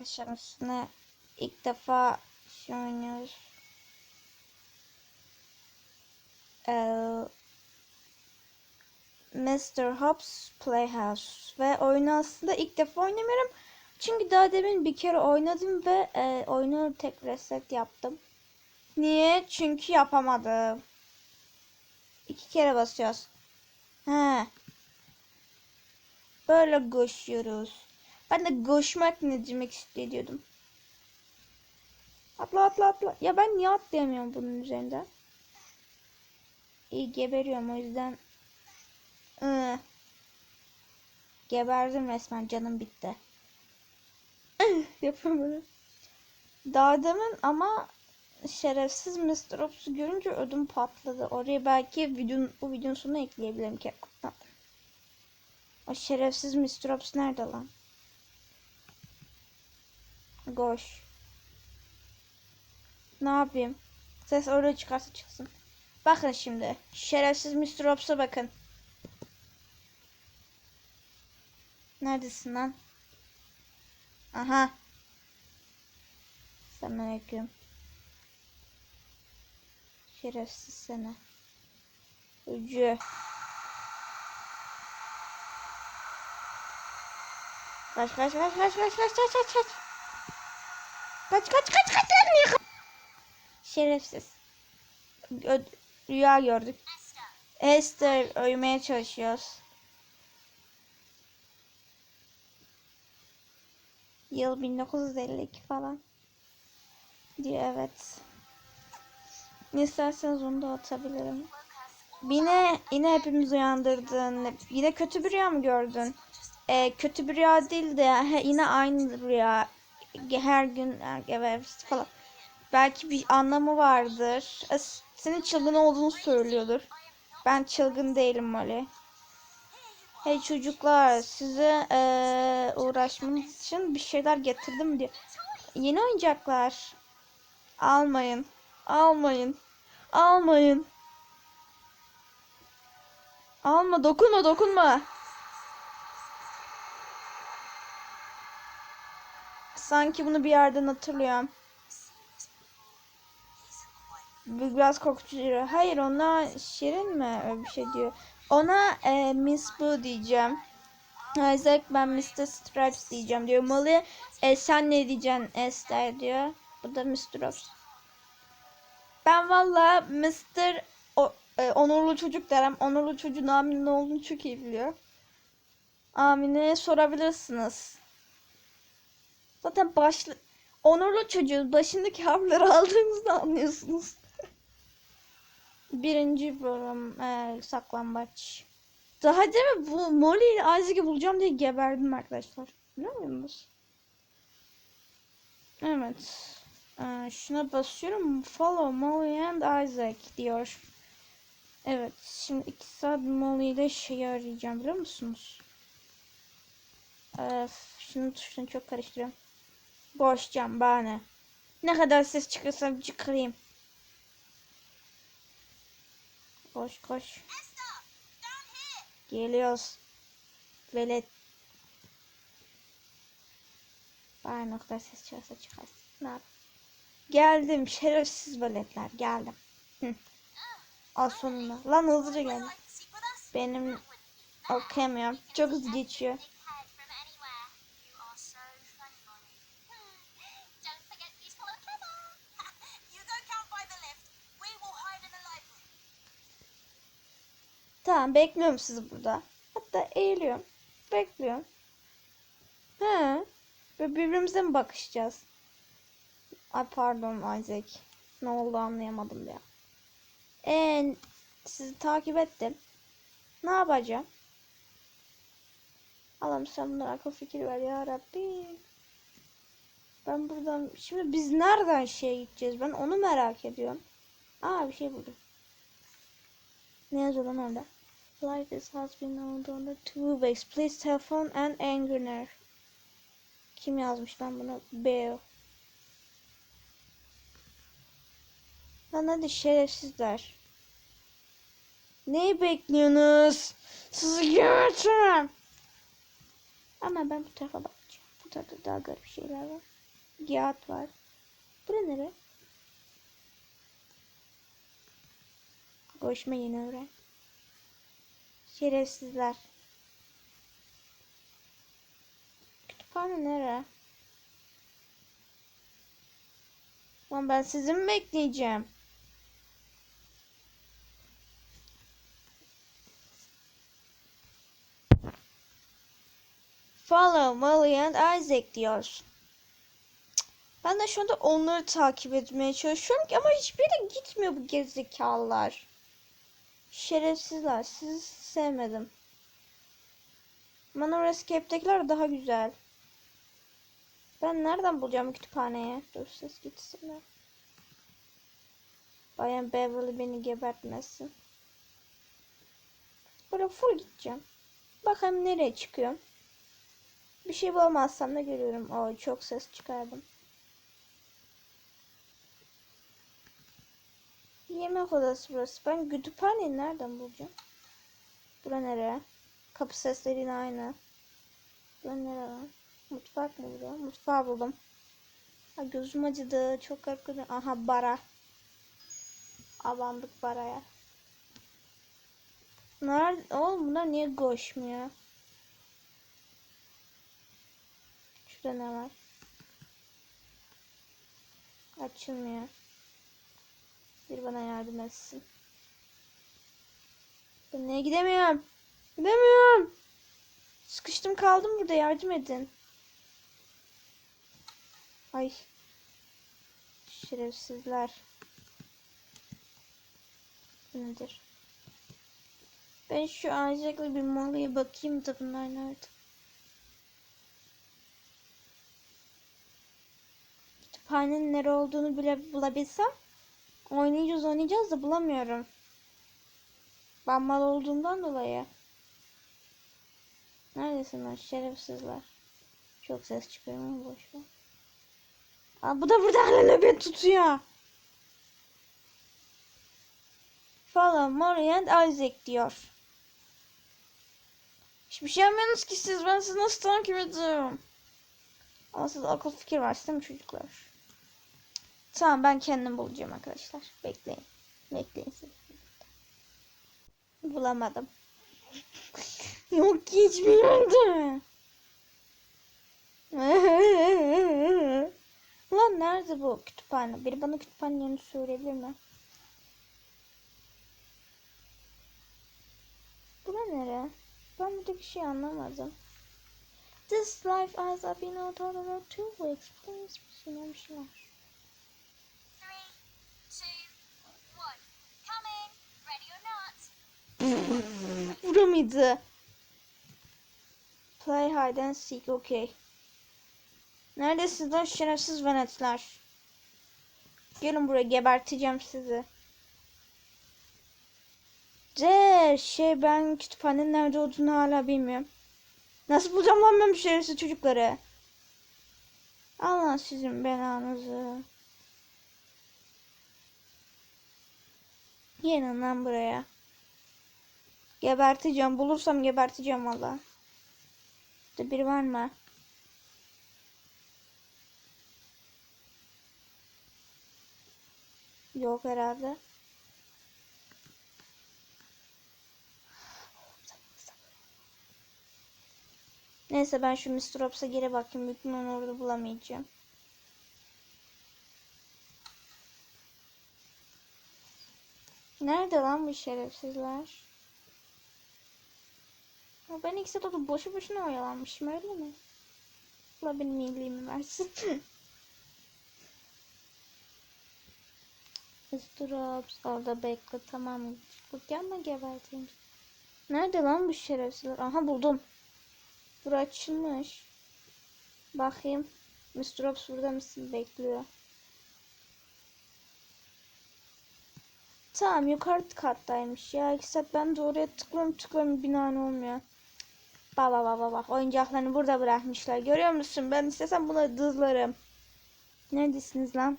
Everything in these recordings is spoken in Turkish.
arkadaşlar üstüne ilk defa şey oynuyoruz. Ee, Mr. Hobbs Playhouse ve oyunu aslında ilk defa oynamıyorum. Çünkü daha demin bir kere oynadım ve e, oyunu tek reset yaptım. Niye? Çünkü yapamadım. İki kere basıyoruz. He. Böyle koşuyoruz. Ben de koşmak ne demek istiyordum. Atla atla atla. Ya ben niye atlayamıyorum bunun üzerinden? İyi geberiyorum o yüzden. Iı. Geberdim resmen canım bitti. Yapamadım. Daha demin ama şerefsiz Mr. Ops'u görünce ödüm patladı. Oraya belki videonun, bu videonun sonuna ekleyebilirim Capcom'dan. O şerefsiz Mr. Ops nerede lan? Goş. Ne yapayım? Ses oraya çıkarsa çıksın. Bakın şimdi. Şerefsiz Mr. Ops'a bakın. Neredesin lan? Aha. Selamünaleyküm. Şerefsiz seni. Ucu. Kaç kaç kaç kaç kaç kaç kaç kaç kaç. Kaç kaç kaç kaç lan niye Şerefsiz. Ö- rüya gördük. Esther uyumaya çalışıyoruz. Yıl 1952 falan. Diyor evet. İsterseniz onu da atabilirim. Yine yine hepimiz uyandırdın. Yine kötü bir rüya mı gördün? Ee, kötü bir rüya değil de yine aynı rüya. Her gün evet falan. Belki bir anlamı vardır. E, Senin çılgın olduğunu söylüyordur. Ben çılgın değilim Molly. Hey çocuklar size eee uğraşmanız için bir şeyler getirdim diyor. Yeni oyuncaklar. Almayın. Almayın. Almayın. Alma dokunma dokunma. Sanki bunu bir yerden hatırlıyorum. Biraz korkutucu. Hayır ona Şirin mi öyle bir şey diyor. Ona e, Miss Blue diyeceğim. Isaac ben Mr. Stripes diyeceğim diyor. Molly e, sen ne diyeceksin Esther diyor. Bu da Mr. Ops. Ben valla Mr. O, e, onurlu çocuk derim. Onurlu çocuğun Amin'in olduğunu çok iyi biliyor. Amin'e sorabilirsiniz. Zaten başlı onurlu çocuğun başındaki harfleri aldığınızda anlıyorsunuz. Birinci bölüm e, saklambaç. Daha mi bu Molly ile Isaac'i bulacağım diye geberdim arkadaşlar. Biliyor musunuz? Evet. Ee, şuna basıyorum. Follow Molly and Isaac diyor. Evet. Şimdi iki saat Molly ile şeyi arayacağım biliyor musunuz? Ee, şunun tuşunu çok karıştırıyorum. Boş cam bahane. Ne kadar ses çıkarsa çıkarayım. Koş koş. Geliyoruz. Velet. Bari ne kadar ses çıkarsa çıkarsın. Ne yap? Geldim şerefsiz veletler geldim. Hı. Az sonunda. Lan hızlıca geldim. Benim okuyamıyorum. Çok hızlı geçiyor. Tamam bekliyorum sizi burada. Hatta eğiliyorum. Bekliyorum. He. Ve birbirimize mi bakışacağız? Ay pardon Isaac. Ne oldu anlayamadım ya. Ee, sizi takip ettim. Ne yapacağım? Allah'ım sen bunlara akıl fikir ver ya Rabbi. Ben buradan... Şimdi biz nereden şeye gideceğiz? Ben onu merak ediyorum. Aa bir şey buldum. Ne yazıyor lan orada? Life is has been known on the two ways. Please telephone and Angry Kim yazmış lan bunu? Beo. Lan hadi şerefsizler. Neyi bekliyorsunuz? Sizi gebertirim. Ama ben bu tarafa bakacağım. Tabii daha garip şeyler var. Giat var. Bura nere? Koşma yeni öğren. Şerefsizler. Kütüphane nere? Lan ben sizi mi bekleyeceğim? Follow Molly and Isaac. Cık, Ben de şu anda onları takip etmeye çalışıyorum ki ama hiçbiri gitmiyor bu gerizekalılar. Şerefsizler. Sizi sevmedim. Manor Escape'dekiler daha güzel. Ben nereden bulacağım kütüphaneye? Dur ses gitsin. Bayan Beverly beni gebertmesin. Böyle full gideceğim. Bakalım nereye çıkıyorum. Bir şey bulamazsam da görüyorum. Oo çok ses çıkardım. Yemek odası burası. Ben kütüphaneyi nereden bulacağım? Bura nereye? Kapı sesleri yine aynı. Bura nereye? Mutfak mı bura? Mutfağı buldum. Ha, gözüm acıdı. Çok korkuyorum. Aha bara. Abandık baraya. Nerede? Oğlum bunlar niye koşmuyor? Şurada ne var? Açılmıyor. Bir bana yardım etsin. Ben niye gidemiyorum? Gidemiyorum. Sıkıştım kaldım burada yardım edin. Ay. Şerefsizler. Nedir? Ben şu Isaac'la bir malıya bakayım da bunlar nerede? Kütüphanenin nere olduğunu bile bulabilsem oynayacağız oynayacağız da bulamıyorum. Ben mal olduğumdan dolayı. Neredesin lan şerefsizler? Çok ses çıkıyorum ama boş ver. Aa, bu da burada hala nöbet tutuyor. Follow Mori Isaac diyor. Hiçbir şey yapmıyorsunuz ki siz. Ben sizi nasıl takip ediyorum? Ama siz akıl fikir var mi çocuklar? Tamam ben kendim bulacağım arkadaşlar. Bekleyin. Bekleyin. Bulamadım. Yok ki hiçbir yerde. Lan nerede bu kütüphane? Biri bana kütüphanenin yerini söyleyebilir mi? Bura nere? Ben buradaki şey anlamadım. This life has been out about two weeks. Please bir şeyler bir şeyler. Three, two, one. Coming. Ready or not. Bura mıydı? Play hide and seek. Okay. Neredesiniz lan şerefsiz venetler? Gelin buraya geberteceğim sizi. De şey ben kütüphanenin nerede olduğunu hala bilmiyorum. Nasıl bulacağım lan ben bu şerefsiz çocukları? Allah sizin belanızı. Gelin lan buraya. Geberteceğim. Bulursam geberteceğim valla. Burada biri var mı? Yok herhalde. Neyse ben şu Mr. Ops'a geri bakayım. Büyük ihtimalle orada bulamayacağım. Nerede lan bu şerefsizler? Ya ben ikisi de boşu boşuna oyalanmışım öyle mi? Allah benim iyiliğimi versin. Drops orada bekle tamam. Gelme geberteyim. Nerede lan bu şerefsizler? Aha buldum. Bura açılmış. Bakayım. Mr. Ops burada mısın? Bekliyor. Tamam yukarı kattaymış ya. Saat ben de oraya tıklıyorum tıklıyorum binane olmuyor. Baba baba bak oyuncaklarını burada bırakmışlar. Görüyor musun? Ben istesem bunları dızlarım. Neredesiniz lan?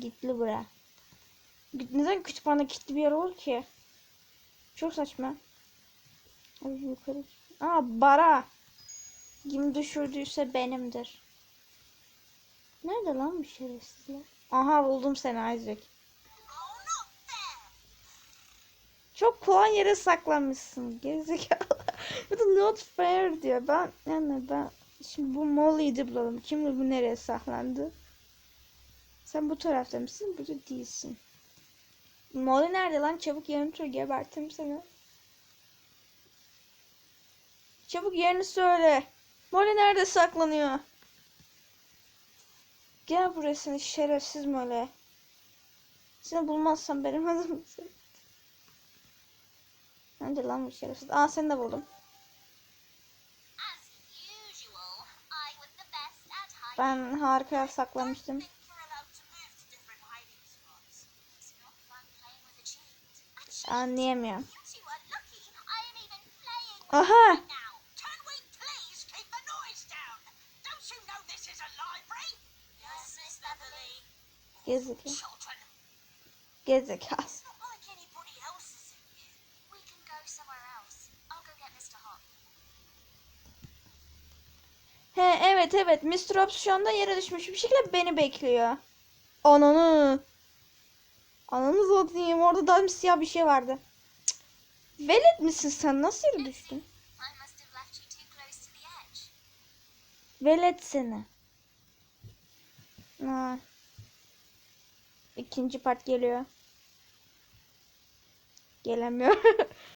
Gitli bura. Neden kütüphane kilitli bir yer olur ki? Çok saçma. Ay yukarı. Aa bara. Kim düşürdüyse benimdir. Nerede lan bu şerefsizler? Aha buldum seni Isaac. Çok kolay yere saklanmışsın. Gerizekalı. Bu da not fair diyor. Ben yani ben şimdi bu Molly'yi bulalım. Kim bu nereye saklandı? Sen bu tarafta mısın? Burada değilsin. Molly nerede lan? Çabuk yerini söyle. Gebertirim seni. Çabuk yerini söyle. Molly nerede saklanıyor? Gel buraya seni şerefsiz Molly. Seni bulmazsam benim adım. Nerede lan bu şerefsiz? Aa seni de buldum. As usual, I was the best at hiding. He evet evet. Mr. Anda yere düşmüş bir şekilde beni bekliyor. Ananı. Ananı satayım. Orada daha siyah bir şey vardı. Cık. Velet misin sen? Nasıl yere düştün? Velet seni. Ha. İkinci part geliyor. Gelemiyor.